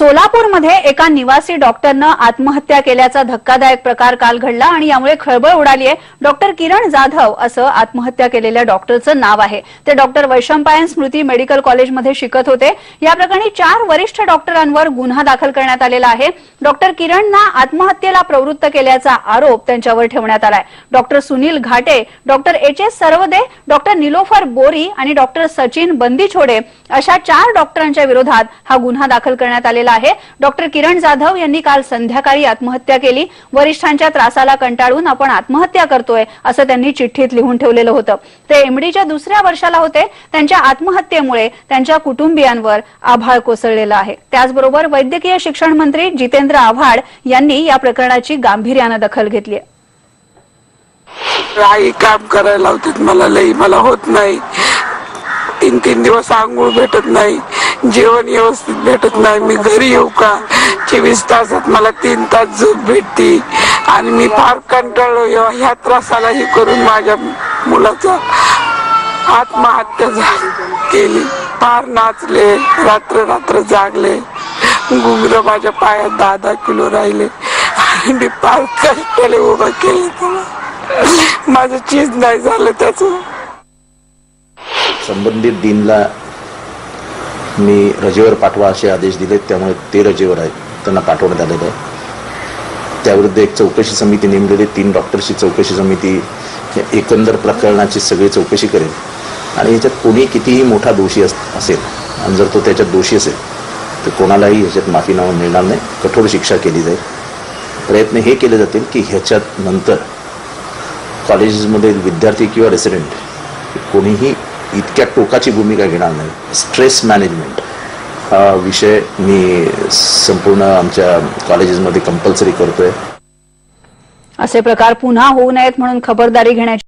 सोलापूरमध्ये एका निवासी डॉक्टरनं आत्महत्या केल्याचा धक्कादायक प्रकार काल घडला आणि यामुळे खळबळ उडाली आहे. डॉक्टर किरण जाधव असं आत्महत्या केलेल्या डॉक्टरचं नाव आहे. ते डॉक्टर वैशंपायन स्मृती मेडिकल कॉलेजमध्ये शिकत होते. या प्रकरणी चार वरिष्ठ डॉक्टरांवर गुन्हा दाखल करण्यात आलेला आहे. डॉक्टर किरणना आत्महत्येला प्रवृत्त केल्याचा आरोप त्यांच्यावर ठेवण्यात आलाय. Doctor Sunil Ghate doctor H S Sarvade doctor Nilofar Bori आणि डॉक्टर सचिन बंदीछोडे अशा चार डॉक्टरांच्या विरोधात हा गुन्हा दाखल करण्यात आलेला आहे. डॉक्टर किरण जाधव यांनी काल संध्याकाळी आत्महत्या केली. वरिष्ठांच्या त्रासाला कंटाळून आपण आत्महत्या करतोय असं त्यांनी चिठ्ठीत लिहून ठेवलेलं होतं. ते एमडीच्या दुसऱ्या वर्षाला होते त्यांच्या आत्महत्येमुळे त्यांच्या कुटुंबियांवर आभाळ कोसळलेलं आहे. त्याचबरोबर वैद्यकीय शिक्षण मंत्री जितेंद्र आव्हाड यांनी या प्रकरणाची गांभीर्यानं दखल घेतली आहे. आई काम करायला होते मला लई मला होत नाही. तीन तीन दिवस आंघोळ भेटत नाही जेवण व्यवस्थित भेटत नाही. मी घरी येऊ का? चोवीस तासात मला तीन तास झोप भेटते. आणि मी फार कंटाळलो ह्या- ह्या त्रासाला हे करून माझ्या मुलाचा आत्महत्या केली. फार नाचले रात्र रात्र जागले. घुंगर माझ्या पायात दहा दहा किलो राहिले. आणि मी फार कष्टाने उभं केलं त्याला. माझं चीज नाही झालं त्याचं. संबंधित दिनला मी रजेवर पाठवा असे आदेश दिले त्यामुळे ते रजेवर आहेत त्यांना पाठवण्यात आलेलं आहे. त्याविरुद्ध एक चौकशी समिती नेमलेली तीन डॉक्टरची चौकशी समिती एकंदर प्रकरणाची सगळी चौकशी करेल. आणि याच्यात कोणी कितीही मोठा दोषी अस असेल आणि जर तो त्याच्यात दोषी असेल तर कोणालाही ह्याच्यात माफीनामा मिळणार नाही कठोर शिक्षा केली जाईल. प्रयत्न हे केले जातील की ह्याच्यात नंतर कॉलेजेसमधील विद्यार्थी किंवा रेसिडेंट कोणीही इतक्या टोकाची भूमिका घेणार नाही. स्ट्रेस मॅनेजमेंट हा विषय मी संपूर्ण आमच्या कॉलेजेसमध्ये कंपल्सरी करतोय. असे प्रकार पुन्हा होऊ नयेत म्हणून खबरदारी घेण्याची